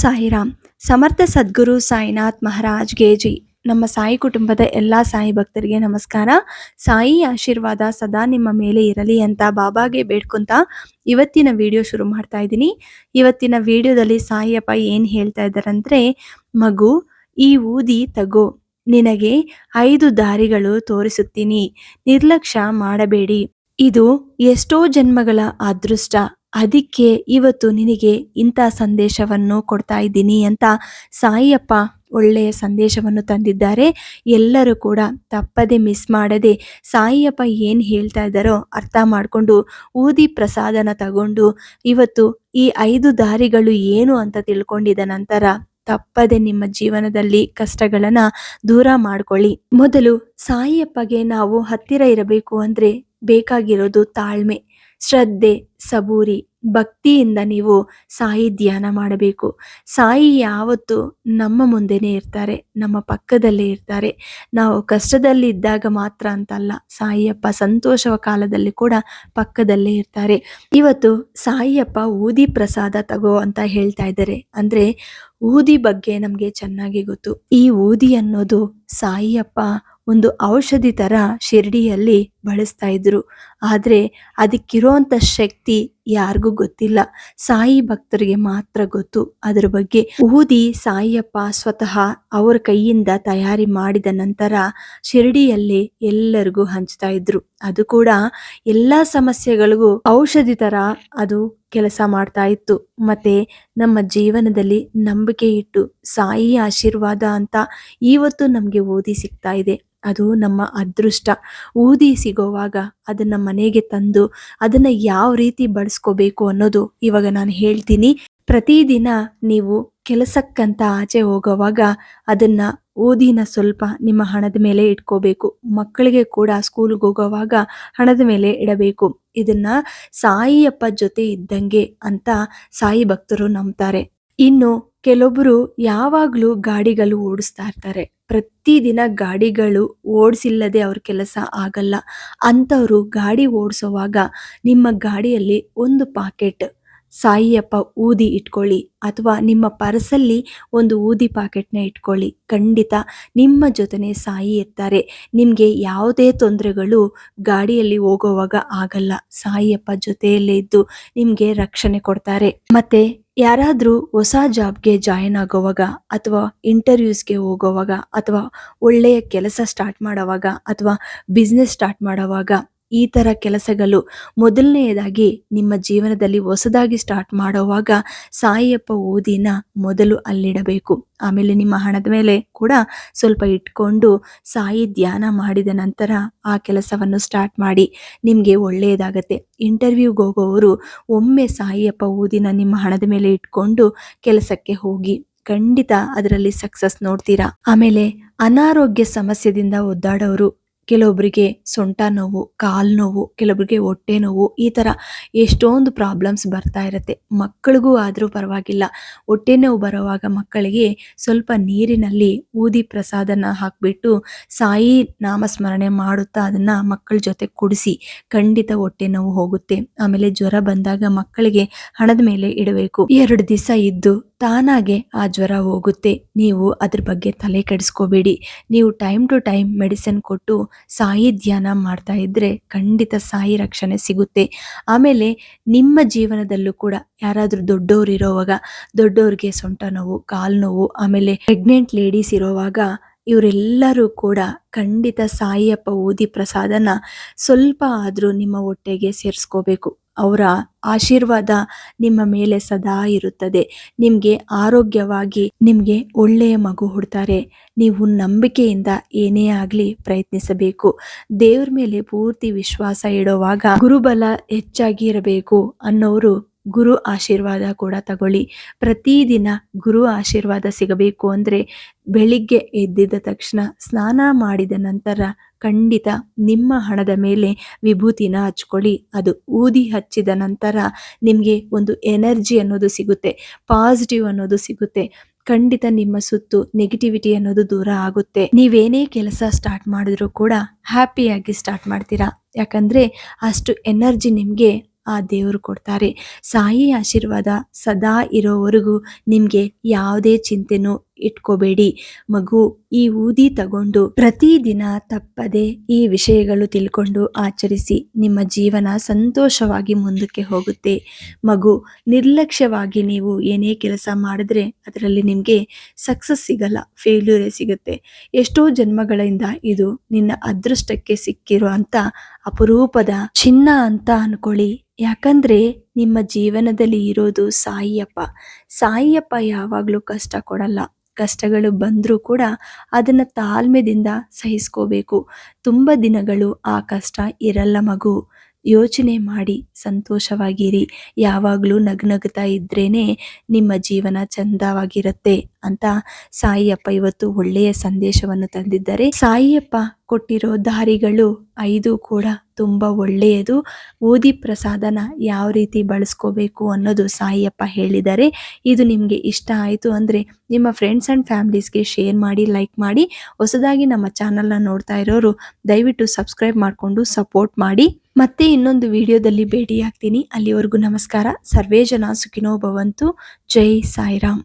ಸಾಯಿರಾಮ್ ಸಮರ್ಥ ಸದ್ಗುರು ಸಾಯಿನಾಥ್ ಮಹಾರಾಜ್ ಗೇಜಿ ನಮ್ಮ ಸಾಯಿ ಕುಟುಂಬದ ಎಲ್ಲ ಸಾಯಿ ಭಕ್ತರಿಗೆ ನಮಸ್ಕಾರ. ಸಾಯಿ ಆಶೀರ್ವಾದ ಸದಾ ನಿಮ್ಮ ಮೇಲೆ ಇರಲಿ ಅಂತ ಬಾಬಾಗೆ ಬೇಡ್ಕೊಂತ ಇವತ್ತಿನ ವಿಡಿಯೋ ಶುರು ಮಾಡ್ತಾ ಇದ್ದೀನಿ. ಇವತ್ತಿನ ವಿಡಿಯೋದಲ್ಲಿ ಸಾಯಿಯಪ್ಪ ಏನು ಹೇಳ್ತಾ ಇದ್ದಾರಂದ್ರೆ, ಮಗು, ಈ ಊದಿ ತಗೋ. ನಿನಗೆ ಐದು ದಾರಿಗಳು ತೋರಿಸುತ್ತೀನಿ. ನಿರ್ಲಕ್ಷ್ಯ ಮಾಡಬೇಡಿ. ಇದು ಎಷ್ಟೋ ಜನ್ಮಗಳ ಅದೃಷ್ಟ. ಅದಕ್ಕೆ ಇವತ್ತು ನಿನಗೆ ಇಂಥ ಸಂದೇಶವನ್ನು ಕೊಡ್ತಾ ಇದ್ದೀನಿ ಅಂತ ಸಾಯಿಯಪ್ಪ ಒಳ್ಳೆಯ ಸಂದೇಶವನ್ನು ತಂದಿದ್ದಾರೆ. ಎಲ್ಲರೂ ಕೂಡ ತಪ್ಪದೆ ಮಿಸ್ ಮಾಡದೆ ಸಾಯಿಯಪ್ಪ ಏನು ಹೇಳ್ತಾ ಇದ್ದಾರೋ ಅರ್ಥ ಮಾಡಿಕೊಂಡು ಊದಿ ಪ್ರಸಾದನ ತಗೊಂಡು ಇವತ್ತು ಈ ಐದು ದಾರಿಗಳು ಏನು ಅಂತ ತಿಳ್ಕೊಂಡಿದ ನಂತರ ತಪ್ಪದೆ ನಿಮ್ಮ ಜೀವನದಲ್ಲಿ ಕಷ್ಟಗಳನ್ನು ದೂರ ಮಾಡಿಕೊಳ್ಳಿ. ಮೊದಲು ಸಾಯಿಯಪ್ಪಗೆ ನಾವು ಹತ್ತಿರ ಇರಬೇಕು ಅಂದರೆ ಬೇಕಾಗಿರೋದು ತಾಳ್ಮೆ, ಶ್ರದ್ಧೆ, ಸಬೂರಿ. ಭಕ್ತಿಯಿಂದ ನೀವು ಸಾಯಿ ಧ್ಯಾನ ಮಾಡಬೇಕು. ಸಾಯಿ ಯಾವತ್ತು ನಮ್ಮ ಮುಂದೆನೇ ಇರ್ತಾರೆ, ನಮ್ಮ ಪಕ್ಕದಲ್ಲೇ ಇರ್ತಾರೆ. ನಾವು ಕಷ್ಟದಲ್ಲಿ ಇದ್ದಾಗ ಮಾತ್ರ ಅಂತಲ್ಲ, ಸಾಯಿಯಪ್ಪ ಸಂತೋಷವ ಕಾಲದಲ್ಲಿ ಕೂಡ ಪಕ್ಕದಲ್ಲೇ ಇರ್ತಾರೆ. ಇವತ್ತು ಸಾಯಿಯಪ್ಪ ಊದಿ ಪ್ರಸಾದ ತಗೋ ಅಂತ ಹೇಳ್ತಾ ಇದ್ದಾರೆ. ಅಂದ್ರೆ ಊದಿ ಬಗ್ಗೆ ನಮಗೆ ಚೆನ್ನಾಗಿ ಗೊತ್ತು. ಈ ಊದಿ ಅನ್ನೋದು ಸಾಯಿಯಪ್ಪ ಒಂದು ಔಷಧಿ ತರ ಶಿರಡಿಯಲ್ಲಿ ಬಳಸ್ತಾ ಇದ್ರು. ಆದರೆ ಅದಕ್ಕಿರೋಂಥ ಶಕ್ತಿ ಯಾರಿಗೂ ಗೊತ್ತಿಲ್ಲ. ಸಾಯಿ ಭಕ್ತರಿಗೆ ಮಾತ್ರ ಗೊತ್ತು. ಅದರ ಬಗ್ಗೆ ಊದಿ ಸಾಯಿಯಪ್ಪ ಸ್ವತಃ ಅವರ ಕೈಯಿಂದ ತಯಾರಿ ಮಾಡಿದ ನಂತರ ಶಿರಡಿಯಲ್ಲಿ ಎಲ್ಲರಿಗೂ ಹಂಚ್ತಾ ಇದ್ರು. ಅದು ಕೂಡ ಎಲ್ಲಾ ಸಮಸ್ಯೆಗಳಿಗೂ ಔಷಧಿ ಥರ ಅದು ಕೆಲಸ ಮಾಡ್ತಾ ಇತ್ತು. ಮತ್ತೆ ನಮ್ಮ ಜೀವನದಲ್ಲಿ ನಂಬಿಕೆ ಇಟ್ಟು ಸಾಯಿ ಆಶೀರ್ವಾದ ಅಂತ ಇವತ್ತು ನಮಗೆ ಓದಿ ಸಿಗ್ತಾ ಇದೆ. ಅದು ನಮ್ಮ ಅದೃಷ್ಟ. ಊದಿ ಸಿಗೋವಾಗ ಅದನ್ನ ಮನೆಗೆ ತಂದು ಅದನ್ನ ಯಾವ ರೀತಿ ಬಳಸ್ಕೋಬೇಕು ಅನ್ನೋದು ಇವಾಗ ನಾನು ಹೇಳ್ತೀನಿ. ಪ್ರತಿದಿನ ನೀವು ಕೆಲಸಕ್ಕಂತ ಆಚೆ ಹೋಗೋವಾಗ ಅದನ್ನ ಊದಿನ ಸ್ವಲ್ಪ ನಿಮ್ಮ ಹಣದ ಮೇಲೆ ಇಟ್ಕೋಬೇಕು. ಮಕ್ಕಳಿಗೆ ಕೂಡ ಸ್ಕೂಲ್ಗೆ ಹೋಗೋವಾಗ ಹಣದ ಮೇಲೆ ಇಡಬೇಕು. ಇದನ್ನ ಸಾಯಿಯಪ್ಪ ಜೊತೆ ಇದ್ದಂಗೆ ಅಂತ ಸಾಯಿ ಭಕ್ತರು ನಂಬ್ತಾರೆ. ಇನ್ನು ಕೆಲವೊಬ್ಬರು ಯಾವಾಗಲೂ ಗಾಡಿಗಳು ಓಡಿಸ್ತಾ ಇರ್ತಾರೆ. ಪ್ರತಿದಿನ ಗಾಡಿಗಳು ಓಡಿಸಿಲ್ಲದೆ ಅವ್ರ ಕೆಲಸ ಆಗಲ್ಲ. ಅಂಥವರು ಗಾಡಿ ಓಡಿಸೋವಾಗ ನಿಮ್ಮ ಗಾಡಿಯಲ್ಲಿ ಒಂದು ಪಾಕೆಟ್ ಸಾಯಿಯಪ್ಪ ಊದಿ ಇಟ್ಕೊಳ್ಳಿ ಅಥವಾ ನಿಮ್ಮ ಪರ್ಸಲ್ಲಿ ಒಂದು ಊದಿ ಪಾಕೆಟ್ನ ಇಟ್ಕೊಳ್ಳಿ. ಖಂಡಿತ ನಿಮ್ಮ ಜೊತೆನೆ ಸಾಯಿ ಇರ್ತಾರೆ. ನಿಮಗೆ ಯಾವುದೇ ತೊಂದರೆಗಳು ಗಾಡಿಯಲ್ಲಿ ಹೋಗೋವಾಗ ಆಗಲ್ಲ. ಸಾಯಿಯಪ್ಪ ಜೊತೆಯಲ್ಲೇ ಇದ್ದು ನಿಮಗೆ ರಕ್ಷಣೆ ಕೊಡ್ತಾರೆ. ಮತ್ತೆ ಯಾರಾದರೂ ಹೊಸ ಜಾಬ್ಗೆ ಜಾಯಿನ್ ಆಗೋವಾಗ ಅಥವಾ ಇಂಟರ್ವ್ಯೂಸ್ಗೆ ಹೋಗೋವಾಗ ಅಥವಾ ಒಳ್ಳೆಯ ಕೆಲಸ ಸ್ಟಾರ್ಟ್ ಮಾಡೋವಾಗ ಅಥವಾ ಬಿಸ್ನೆಸ್ ಸ್ಟಾರ್ಟ್ ಮಾಡೋವಾಗ ಈ ಥರ ಕೆಲಸಗಳು ಮೊದಲನೆಯದಾಗಿ ನಿಮ್ಮ ಜೀವನದಲ್ಲಿ ಹೊಸದಾಗಿ ಸ್ಟಾರ್ಟ್ ಮಾಡುವಾಗ ಸಾಯಿಯಪ್ಪ ಓದಿನ ಮೊದಲು ಅಲ್ಲಿಡಬೇಕು. ಆಮೇಲೆ ನಿಮ್ಮ ಹಣದ ಮೇಲೆ ಕೂಡ ಸ್ವಲ್ಪ ಇಟ್ಕೊಂಡು ಸಾಯಿ ಧ್ಯಾನ ಮಾಡಿದ ನಂತರ ಆ ಕೆಲಸವನ್ನು ಸ್ಟಾರ್ಟ್ ಮಾಡಿ. ನಿಮಗೆ ಒಳ್ಳೆಯದಾಗತ್ತೆ. ಇಂಟರ್ವ್ಯೂಗೆ ಹೋಗೋವರು ಒಮ್ಮೆ ಸಾಯಿಯಪ್ಪ ಊದಿನ ನಿಮ್ಮ ಹಣದ ಮೇಲೆ ಇಟ್ಕೊಂಡು ಕೆಲಸಕ್ಕೆ ಹೋಗಿ. ಖಂಡಿತ ಅದರಲ್ಲಿ ಸಕ್ಸಸ್ ನೋಡ್ತೀರಾ? ಆಮೇಲೆ ಅನಾರೋಗ್ಯ ಸಮಸ್ಯೆದಿಂದ ಒದ್ದಾಡೋರು ಕೆಲವೊಬ್ಬರಿಗೆ ಸೊಂಟ ನೋವು, ಕಾಲು ನೋವು ಕೆಲವೊಬ್ಬರಿಗೆ ಹೊಟ್ಟೆ ನೋವು, ಈ ಥರ ಎಷ್ಟೊಂದು ಪ್ರಾಬ್ಲಮ್ಸ್ ಬರ್ತಾ ಇರುತ್ತೆ. ಮಕ್ಕಳಿಗೂ ಆದರೂ ಪರವಾಗಿಲ್ಲ. ಹೊಟ್ಟೆ ನೋವು ಬರುವಾಗ ಮಕ್ಕಳಿಗೆ ಸ್ವಲ್ಪ ನೀರಿನಲ್ಲಿ ಊದಿ ಪ್ರಸಾದನ ಹಾಕಿಬಿಟ್ಟು ಸಾಯಿ ನಾಮಸ್ಮರಣೆ ಮಾಡುತ್ತಾ ಅದನ್ನು ಮಕ್ಕಳ ಜೊತೆ ಕುಡಿಸಿ ಖಂಡಿತ ಹೊಟ್ಟೆ ನೋವು ಹೋಗುತ್ತೆ. ಆಮೇಲೆ ಜ್ವರ ಬಂದಾಗ ಮಕ್ಕಳಿಗೆ ಹಣದ ಮೇಲೆ ಇಡಬೇಕು. ಎರಡು ದಿವಸ ಇದ್ದು ತಾನಾಗೆ ಆ ಜ್ವರ ಹೋಗುತ್ತೆ. ನೀವು ಅದ್ರ ಬಗ್ಗೆ ತಲೆ ಕೆಡಿಸ್ಕೋಬೇಡಿ. ನೀವು ಟೈಮ್ ಟು ಟೈಮ್ ಮೆಡಿಸಿನ್ ಕೊಟ್ಟು ಸಾಯಿ ಧ್ಯಾನ ಮಾಡ್ತಾ ಇದ್ದರೆ ಖಂಡಿತ ಸಾಯಿ ರಕ್ಷಣೆ ಸಿಗುತ್ತೆ. ಆಮೇಲೆ ನಿಮ್ಮ ಜೀವನದಲ್ಲೂ ಕೂಡ ಯಾರಾದರೂ ದೊಡ್ಡವ್ರು ಇರೋವಾಗ, ದೊಡ್ಡವ್ರಿಗೆ ಸೊಂಟ ನೋವು, ಕಾಲು ನೋವು, ಆಮೇಲೆ ಪ್ರೆಗ್ನೆಂಟ್ ಲೇಡೀಸ್ ಇರೋವಾಗ ಇವರೆಲ್ಲರೂ ಕೂಡ ಖಂಡಿತ ಸಾಯಿಯಪ್ಪ ಊದಿ ಪ್ರಸಾದನ ಸ್ವಲ್ಪ ಆದರೂ ನಿಮ್ಮ ಹೊಟ್ಟೆಗೆ ಸೇರಿಸ್ಕೋಬೇಕು. ಅವರ ಆಶೀರ್ವಾದ ನಿಮ್ಮ ಮೇಲೆ ಸದಾ ಇರುತ್ತದೆ. ನಿಮಗೆ ಆರೋಗ್ಯವಾಗಿ ನಿಮಗೆ ಒಳ್ಳೆಯ ಮಗು ಹುಡ್ತಾರೆ. ನೀವು ನಂಬಿಕೆಯಿಂದ ಏನೇ ಆಗಲಿ ಪ್ರಯತ್ನಿಸಬೇಕು. ದೇವ್ರ ಮೇಲೆ ಪೂರ್ತಿ ವಿಶ್ವಾಸ ಇಡುವಾಗ ಗುರುಬಲ ಹೆಚ್ಚಾಗಿ ಇರಬೇಕು ಅನ್ನೋರು ಗುರು ಆಶೀರ್ವಾದ ಕೂಡ ತಗೊಳ್ಳಿ. ಪ್ರತಿದಿನ ಗುರು ಆಶೀರ್ವಾದ ಸಿಗಬೇಕು ಅಂದರೆ ಬೆಳಿಗ್ಗೆ ಎದ್ದಿದ ತಕ್ಷಣ ಸ್ನಾನ ಮಾಡಿದ ನಂತರ ಖಂಡಿತ ನಿಮ್ಮ ಹಣದ ಮೇಲೆ ವಿಭೂತಿನ ಹಚ್ಕೊಳ್ಳಿ. ಅದು ಊದಿ ಹಚ್ಚಿದ ನಂತರ ನಿಮಗೆ ಒಂದು ಎನರ್ಜಿ ಅನ್ನೋದು ಸಿಗುತ್ತೆ, ಪಾಸಿಟಿವ್ ಅನ್ನೋದು ಸಿಗುತ್ತೆ. ಖಂಡಿತ ನಿಮ್ಮ ಸುತ್ತು, ನೆಗೆಟಿವಿಟಿ ಅನ್ನೋದು ದೂರ ಆಗುತ್ತೆ. ನೀವೇನೇ ಕೆಲಸ ಸ್ಟಾರ್ಟ್ ಮಾಡಿದ್ರೂ ಕೂಡ ಹ್ಯಾಪಿಯಾಗಿ ಸ್ಟಾರ್ಟ್ ಮಾಡ್ತೀರಾ? ಯಾಕಂದರೆ ಅಷ್ಟು ಎನರ್ಜಿ ನಿಮಗೆ ಆ ದೇವರು ಕೊಡ್ತಾರೆ. ಸಾಯಿ ಆಶೀರ್ವಾದ ಸದಾ ಇರೋವರೆಗೂ ನಿಮಗೆ ಯಾವುದೇ ಚಿಂತೆನೂ ಇಟ್ಕೋಬೇಡಿ. ಮಗು, ಈ ಊದಿ ತಗೊಂಡು ಪ್ರತಿದಿನ ತಪ್ಪದೆ ಈ ವಿಷಯಗಳು ತಿಳ್ಕೊಂಡು ಆಚರಿಸಿ ನಿಮ್ಮ ಜೀವನ ಸಂತೋಷವಾಗಿ ಮುಂದಕ್ಕೆ ಹೋಗುತ್ತೆ. ಮಗು, ನಿರ್ಲಕ್ಷ್ಯವಾಗಿ ನೀವು ಏನೇ ಕೆಲಸ ಮಾಡಿದ್ರೆ ಅದರಲ್ಲಿ ನಿಮಗೆ ಸಕ್ಸಸ್ ಸಿಗಲ್ಲ, ಫೇಲ್ಯೂರೇ ಸಿಗುತ್ತೆ. ಎಷ್ಟೋ ಜನ್ಮಗಳಿಂದ ಇದು ನಿನ್ನ ಅದೃಷ್ಟಕ್ಕೆ ಸಿಕ್ಕಿರುವಂಥ ಅಪರೂಪದ ಚಿನ್ನ ಅಂತ ಅನ್ಕೊಳ್ಳಿ. ಯಾಕಂದ್ರೆ ನಿಮ್ಮ ಜೀವನದಲ್ಲಿ ಇರೋದು ಸಾಯಿಯಪ್ಪ. ಸಾಯಿಯಪ್ಪ ಯಾವಾಗಲೂ ಕಷ್ಟ ಕೊಡಲ್ಲ. ಕಷ್ಟಗಳು ಬಂದರೂ ಕೂಡ ಅದನ್ನು ತಾಳ್ಮೆದಿಂದ ಸಹಿಸ್ಕೋಬೇಕು. ತುಂಬ ದಿನಗಳು ಆ ಕಷ್ಟ ಇರಲ್ಲ ಮಗು. ಯೋಚನೆ ಮಾಡಿ ಸಂತೋಷವಾಗಿರಿ. ಯಾವಾಗಲೂ ನಗ್ನಗ್ತಾ ಇದ್ರೇನೆ ನಿಮ್ಮ ಜೀವನ ಚಂದವಾಗಿರುತ್ತೆ ಅಂತ ಸಾಯಿಯಪ್ಪ ಇವತ್ತು ಒಳ್ಳೆಯ ಸಂದೇಶವನ್ನು ತಂದಿದ್ದಾರೆ. ಸಾಯಿಯಪ್ಪ ಕೊಟ್ಟಿರೋ ದಾರಿಗಳು ಐದು ಕೂಡ ತುಂಬ ಒಳ್ಳೆಯದು. ಓದಿ ಪ್ರಸಾದನ ಯಾವ ರೀತಿ ಬಳಸ್ಕೋಬೇಕು ಅನ್ನೋದು ಸಾಯಿಯಪ್ಪ ಹೇಳಿದ್ದಾರೆ. ಇದು ನಿಮಗೆ ಇಷ್ಟ ಆಯಿತು ಅಂದರೆ ನಿಮ್ಮ ಫ್ರೆಂಡ್ಸ್ ಆ್ಯಂಡ್ ಫ್ಯಾಮ್ಲೀಸ್ಗೆ ಶೇರ್ ಮಾಡಿ ಲೈಕ್ ಮಾಡಿ. ಹೊಸದಾಗಿ ನಮ್ಮ ಚಾನಲ್ನ ನೋಡ್ತಾ ಇರೋರು ದಯವಿಟ್ಟು ಸಬ್ಸ್ಕ್ರೈಬ್ ಮಾಡಿಕೊಂಡು ಸಪೋರ್ಟ್ ಮಾಡಿ. ಮತ್ತೆ ಇನ್ನೊಂದು ವಿಡಿಯೋದಲ್ಲಿ ಭೇಟಿಯಾಗ್ತೀನಿ. ಅಲ್ಲಿವರೆಗೂ ನಮಸ್ಕಾರ. ಸರ್ವೇ ಜನ ಸುಖಿನೋ ಭವಂತು. ಜೈ ಸಾಯಿರಾಮ್.